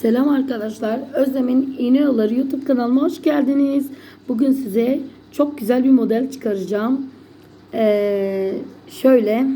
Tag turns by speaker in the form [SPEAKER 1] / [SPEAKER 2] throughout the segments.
[SPEAKER 1] Selam arkadaşlar. Özlem'in İğne Yolları YouTube kanalıma hoş geldiniz. Bugün size çok güzel bir model çıkaracağım. Ee, şöyle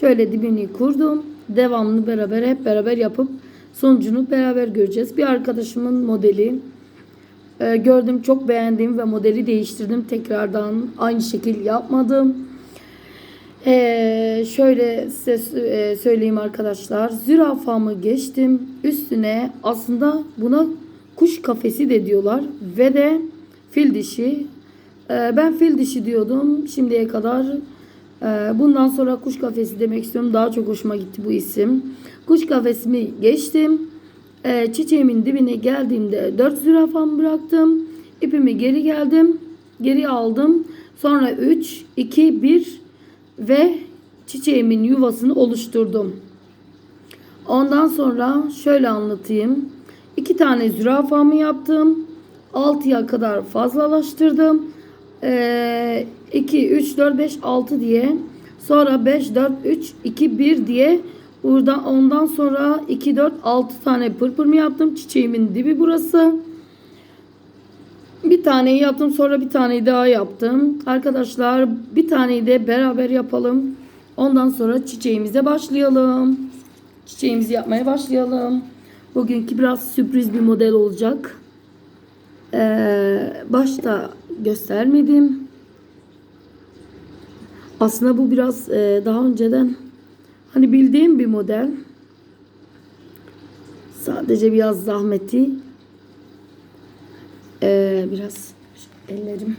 [SPEAKER 1] şöyle dibini kurdum. Devamını beraber hep beraber yapıp sonucunu beraber göreceğiz. Bir arkadaşımın modeli Ee, gördüm çok beğendim ve modeli değiştirdim. Tekrardan aynı şekil yapmadım. Ee, şöyle size e, söyleyeyim arkadaşlar. Zürafamı geçtim. Üstüne aslında buna kuş kafesi de diyorlar. Ve de fil dişi. Ee, ben fil dişi diyordum şimdiye kadar. Ee, bundan sonra kuş kafesi demek istiyorum. Daha çok hoşuma gitti bu isim. Kuş kafesimi geçtim. Ee, çiçeğimin dibine geldiğimde 4 zürafamı bıraktım. İpimi geri geldim. Geri aldım. Sonra 3, 2, 1 ve çiçeğimin yuvasını oluşturdum. Ondan sonra şöyle anlatayım. İki tane zürafamı yaptım. 6'ya kadar fazlalaştırdım. Ee, 2, 3, 4, 5, 6 diye. Sonra 5, 4, 3, 2, 1 diye. Burada ondan sonra 2, 4, 6 tane pırpır yaptım. Çiçeğimin dibi burası. Bir taneyi yaptım sonra bir taneyi daha yaptım. Arkadaşlar bir taneyi de beraber yapalım. Ondan sonra çiçeğimize başlayalım. Çiçeğimizi yapmaya başlayalım. Bugünkü biraz sürpriz bir model olacak. Ee, başta göstermedim. Aslında bu biraz e, daha önceden hani bildiğim bir model. Sadece biraz zahmeti ee, biraz ellerim.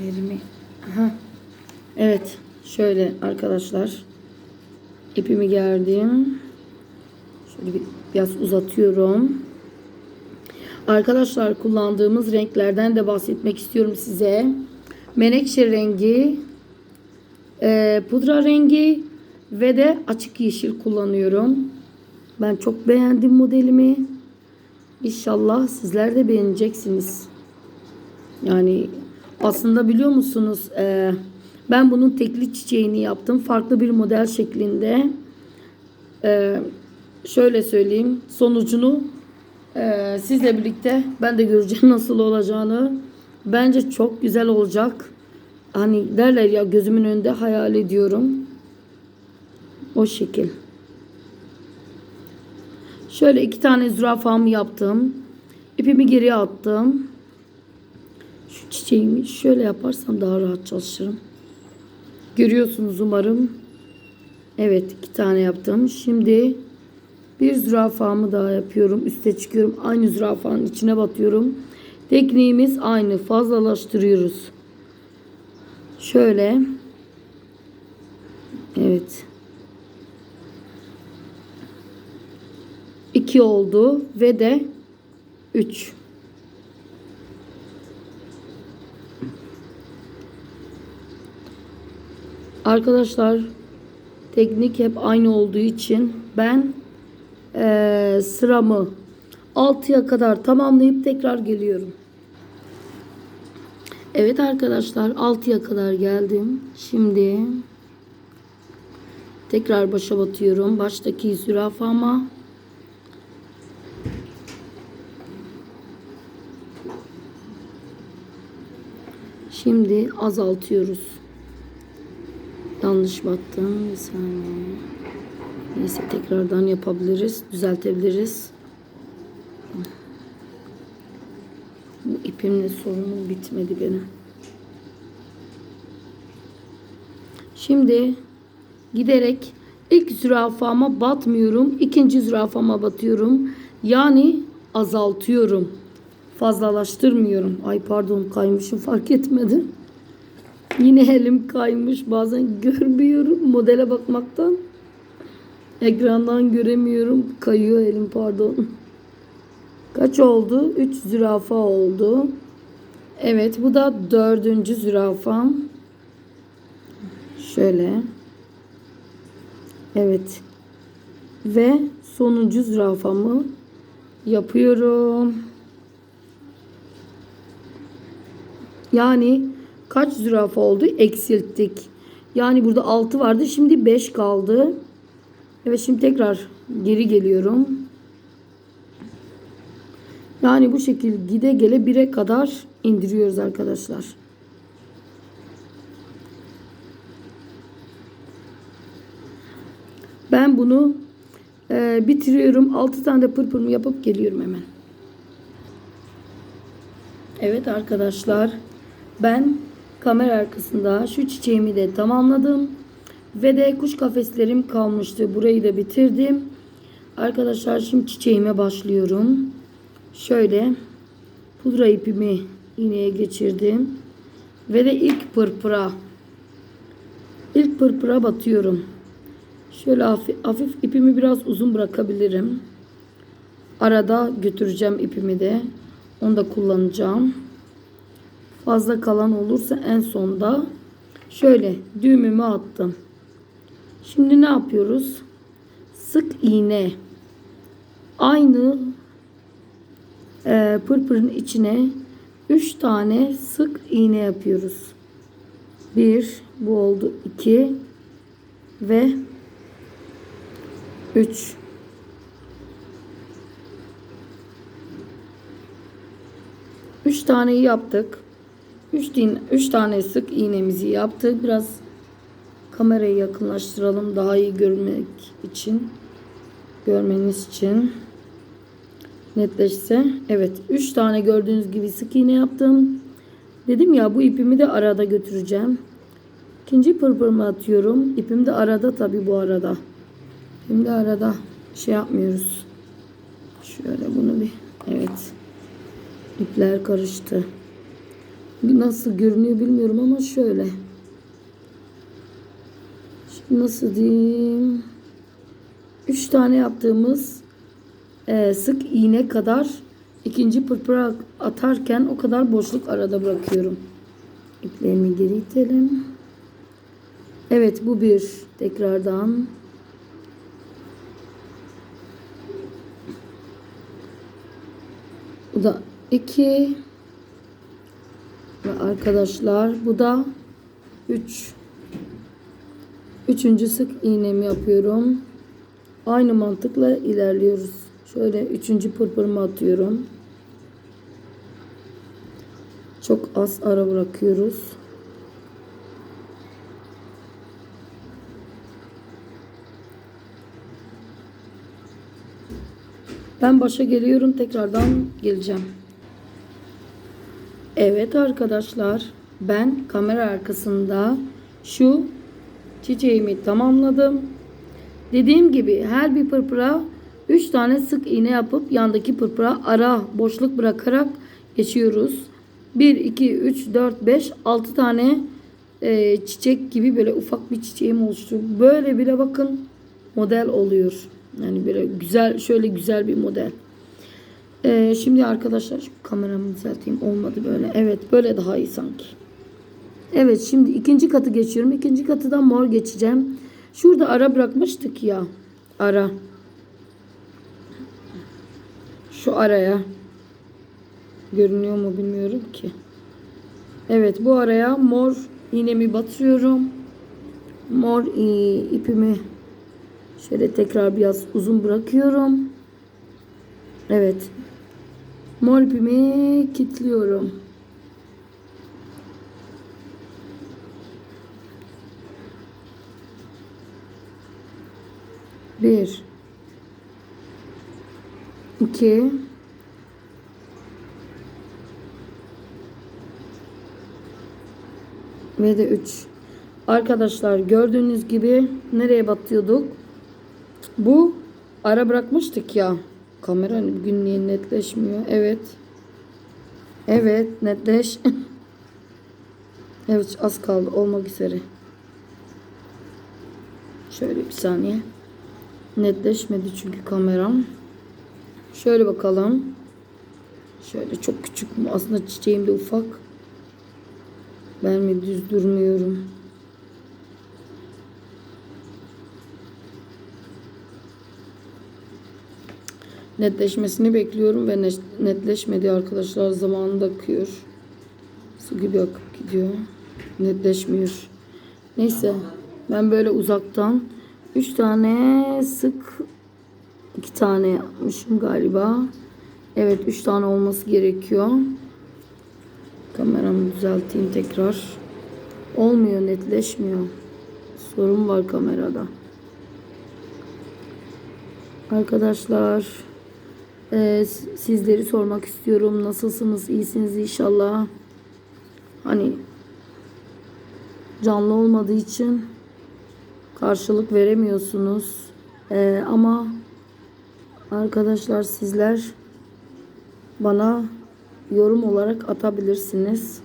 [SPEAKER 1] Ellerimi Aha. evet şöyle arkadaşlar. İpimi gerdim. Şöyle bir, biraz uzatıyorum. Arkadaşlar kullandığımız renklerden de bahsetmek istiyorum size. Menekşe rengi e, pudra rengi ve de açık yeşil kullanıyorum. Ben çok beğendim modelimi İnşallah sizler de beğeneceksiniz. Yani aslında biliyor musunuz e, ben bunun tekli çiçeğini yaptım. Farklı bir model şeklinde. E, şöyle söyleyeyim sonucunu e, sizle birlikte ben de göreceğim nasıl olacağını. Bence çok güzel olacak. Hani derler ya gözümün önünde hayal ediyorum. O şekil. Şöyle iki tane zürafamı yaptım. İpimi geriye attım. Şu çiçeğimi şöyle yaparsam daha rahat çalışırım. Görüyorsunuz umarım. Evet iki tane yaptım. Şimdi bir zürafamı daha yapıyorum. Üste çıkıyorum. Aynı zürafanın içine batıyorum. Tekniğimiz aynı. Fazlalaştırıyoruz. Şöyle. Evet. 2 oldu ve de 3. Arkadaşlar teknik hep aynı olduğu için ben e, sıramı 6'ya kadar tamamlayıp tekrar geliyorum. Evet arkadaşlar 6'ya kadar geldim. Şimdi tekrar başa batıyorum. Baştaki zürafama Şimdi azaltıyoruz. Yanlış battım. Bir saniye. Neyse tekrardan yapabiliriz. Düzeltebiliriz. Bu ipimle sorunum bitmedi benim. Şimdi giderek ilk zürafama batmıyorum. ikinci zürafama batıyorum. Yani azaltıyorum fazlalaştırmıyorum. Ay pardon kaymışım fark etmedim. Yine elim kaymış. Bazen görmüyorum modele bakmaktan. Ekrandan göremiyorum. Kayıyor elim pardon. Kaç oldu? 3 zürafa oldu. Evet bu da dördüncü zürafam. Şöyle. Evet. Ve sonuncu zürafamı yapıyorum. Yani kaç zürafa oldu? Eksilttik. Yani burada 6 vardı. Şimdi 5 kaldı. Evet şimdi tekrar geri geliyorum. Yani bu şekil gide gele 1'e kadar indiriyoruz arkadaşlar. Ben bunu e, bitiriyorum. 6 tane de pırpırımı yapıp geliyorum hemen. Evet arkadaşlar. Ben kamera arkasında şu çiçeğimi de tamamladım. Ve de kuş kafeslerim kalmıştı. Burayı da bitirdim. Arkadaşlar şimdi çiçeğime başlıyorum. Şöyle pudra ipimi iğneye geçirdim. Ve de ilk pırpıra ilk pırpıra batıyorum. Şöyle hafif, hafif ipimi biraz uzun bırakabilirim. Arada götüreceğim ipimi de. Onu da kullanacağım. Fazla kalan olursa en sonda şöyle düğümümü attım. Şimdi ne yapıyoruz? Sık iğne. Aynı e, pırpırın içine 3 tane sık iğne yapıyoruz. 1 bu oldu 2 ve 3 3 taneyi yaptık. 3 din 3 tane sık iğnemizi yaptık. Biraz kamerayı yakınlaştıralım daha iyi görmek için. Görmeniz için netleşse. Evet 3 tane gördüğünüz gibi sık iğne yaptım. Dedim ya bu ipimi de arada götüreceğim. İkinci pırpırımı atıyorum. İpim de arada tabi bu arada. İpim de arada şey yapmıyoruz. Şöyle bunu bir evet. İpler karıştı. Nasıl görünüyor bilmiyorum ama şöyle. Şimdi nasıl diyeyim? 3 tane yaptığımız e, sık iğne kadar ikinci pırpıra atarken o kadar boşluk arada bırakıyorum. İplerimi geri itelim. Evet bu bir tekrardan. Bu da iki. Arkadaşlar bu da üç. Üçüncü sık iğnemi yapıyorum. Aynı mantıkla ilerliyoruz. Şöyle üçüncü pırpırımı atıyorum. Çok az ara bırakıyoruz. Ben başa geliyorum. Tekrardan geleceğim. Evet arkadaşlar. Ben kamera arkasında şu çiçeğimi tamamladım. Dediğim gibi her bir pırpıra 3 tane sık iğne yapıp yandaki pırpıra ara boşluk bırakarak geçiyoruz. 1, 2, 3, 4, 5, 6 tane e, çiçek gibi böyle ufak bir çiçeğim oluştu. Böyle bile bakın model oluyor. Yani böyle güzel şöyle güzel bir model. E, şimdi arkadaşlar şu kameramı düzelteyim. Olmadı böyle. Evet böyle daha iyi sanki. Evet şimdi ikinci katı geçiyorum. İkinci katıdan mor geçeceğim. Şurada ara bırakmıştık ya. Ara. Şu araya. Görünüyor mu bilmiyorum ki. Evet bu araya mor iğnemi batırıyorum. Mor ipimi şöyle tekrar biraz uzun bırakıyorum. Evet. Mor kilitliyorum. Bir. iki, Ve de üç. Arkadaşlar gördüğünüz gibi nereye batıyorduk? Bu ara bırakmıştık ya. Kamera bugün niye netleşmiyor? Evet. Evet netleş. evet az kaldı olmak üzere. Şöyle bir saniye. Netleşmedi çünkü kameram. Şöyle bakalım. Şöyle çok küçük. Aslında çiçeğim de ufak. Ben mi düz durmuyorum? Netleşmesini bekliyorum ve netleşmedi arkadaşlar. Zamanında akıyor. Su gibi akıp gidiyor. Netleşmiyor. Neyse. Ben böyle uzaktan 3 tane sık 2 tane yapmışım galiba. Evet 3 tane olması gerekiyor. Kameramı düzelteyim tekrar. Olmuyor netleşmiyor. Sorun var kamerada. Arkadaşlar e, sizleri sormak istiyorum. Nasılsınız? İyisiniz inşallah. Hani canlı olmadığı için karşılık veremiyorsunuz. E, ama arkadaşlar sizler bana yorum olarak atabilirsiniz.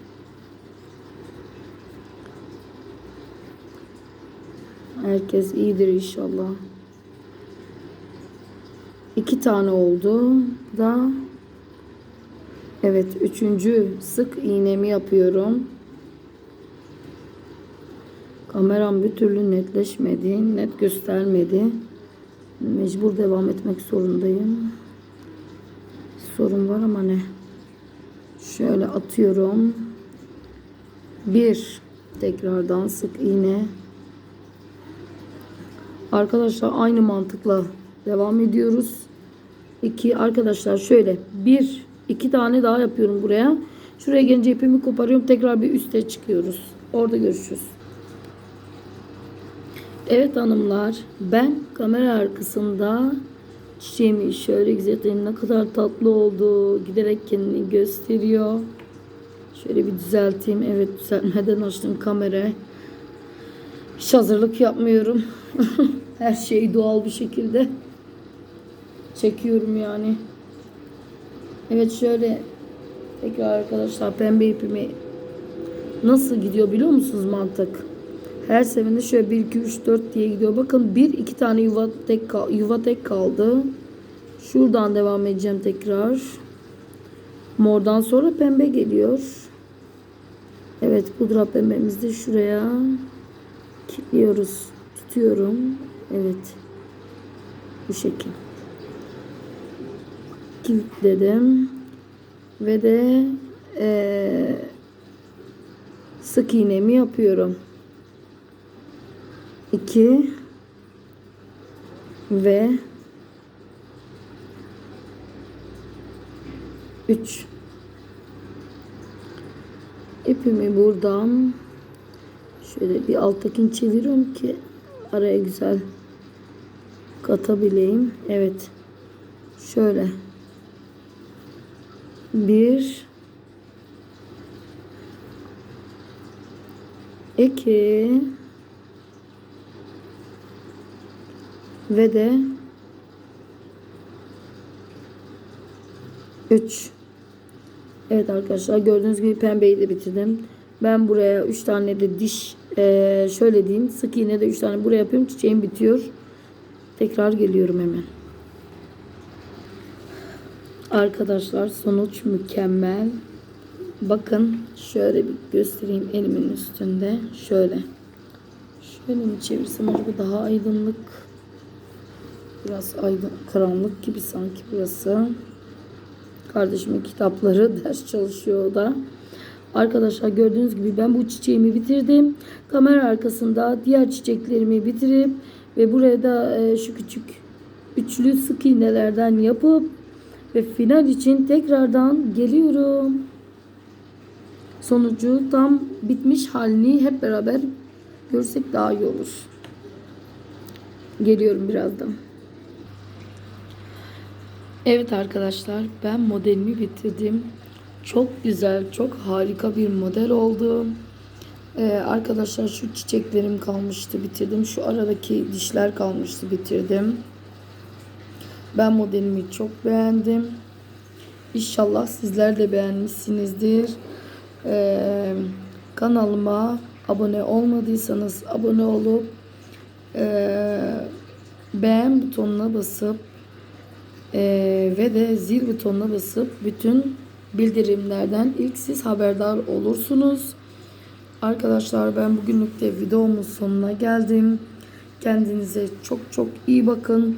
[SPEAKER 1] Herkes iyidir inşallah. İki tane oldu da evet üçüncü sık iğnemi yapıyorum. Kameram bir türlü netleşmedi, net göstermedi. Mecbur devam etmek zorundayım. Sorun var ama ne? Şöyle atıyorum. Bir tekrardan sık iğne. Arkadaşlar aynı mantıkla devam ediyoruz. İki arkadaşlar şöyle bir iki tane daha yapıyorum buraya. Şuraya gelince ipimi koparıyorum. Tekrar bir üste çıkıyoruz. Orada görüşürüz. Evet hanımlar ben kamera arkasında çiçeğimi şöyle güzel ne kadar tatlı oldu. Giderek kendini gösteriyor. Şöyle bir düzelteyim. Evet düzeltmeden açtım kamerayı. Hiç hazırlık yapmıyorum. Her şeyi doğal bir şekilde çekiyorum yani. Evet şöyle tekrar arkadaşlar pembe ipimi nasıl gidiyor biliyor musunuz mantık? Her seferinde şöyle 1 2 3 4 diye gidiyor. Bakın 1 2 tane yuva tek yuva tek kaldı. Şuradan devam edeceğim tekrar. Mordan sonra pembe geliyor. Evet pudra pembemizi de şuraya kilitliyoruz. Tutuyorum. Evet. Bu şekil. Kilitledim. Ve de eee, sık iğnemi yapıyorum. 2 ve 3 ipimi buradan şöyle bir alttakini çeviriyorum ki araya güzel katabileyim. Evet. Şöyle. Bir iki ve de 3 Evet arkadaşlar gördüğünüz gibi pembeyi de bitirdim. Ben buraya 3 tane de diş eee, şöyle diyeyim sık iğne de 3 tane buraya yapıyorum. Çiçeğim bitiyor. Tekrar geliyorum hemen. Arkadaşlar sonuç mükemmel. Bakın şöyle bir göstereyim elimin üstünde. Şöyle. Şöyle mi çevirsem acaba daha aydınlık. Biraz aydın, karanlık gibi sanki burası. Kardeşimin kitapları ders çalışıyor da. Arkadaşlar gördüğünüz gibi ben bu çiçeğimi bitirdim. Kamera arkasında diğer çiçeklerimi bitirip ve buraya da e, şu küçük üçlü sık iğnelerden yapıp ve final için tekrardan geliyorum. Sonucu tam bitmiş halini hep beraber görsek daha iyi olur. Geliyorum birazdan. Evet arkadaşlar ben modelimi bitirdim. Çok güzel, çok harika bir model oldu. Ee, arkadaşlar şu çiçeklerim kalmıştı bitirdim. Şu aradaki dişler kalmıştı bitirdim. Ben modelimi çok beğendim. İnşallah sizler de beğenmişsinizdir. Ee, kanalıma abone olmadıysanız abone olup ee, beğen butonuna basıp ee, ve de zil butonuna basıp bütün bildirimlerden ilk siz haberdar olursunuz. Arkadaşlar ben bugünlük de videomun sonuna geldim. Kendinize çok çok iyi bakın.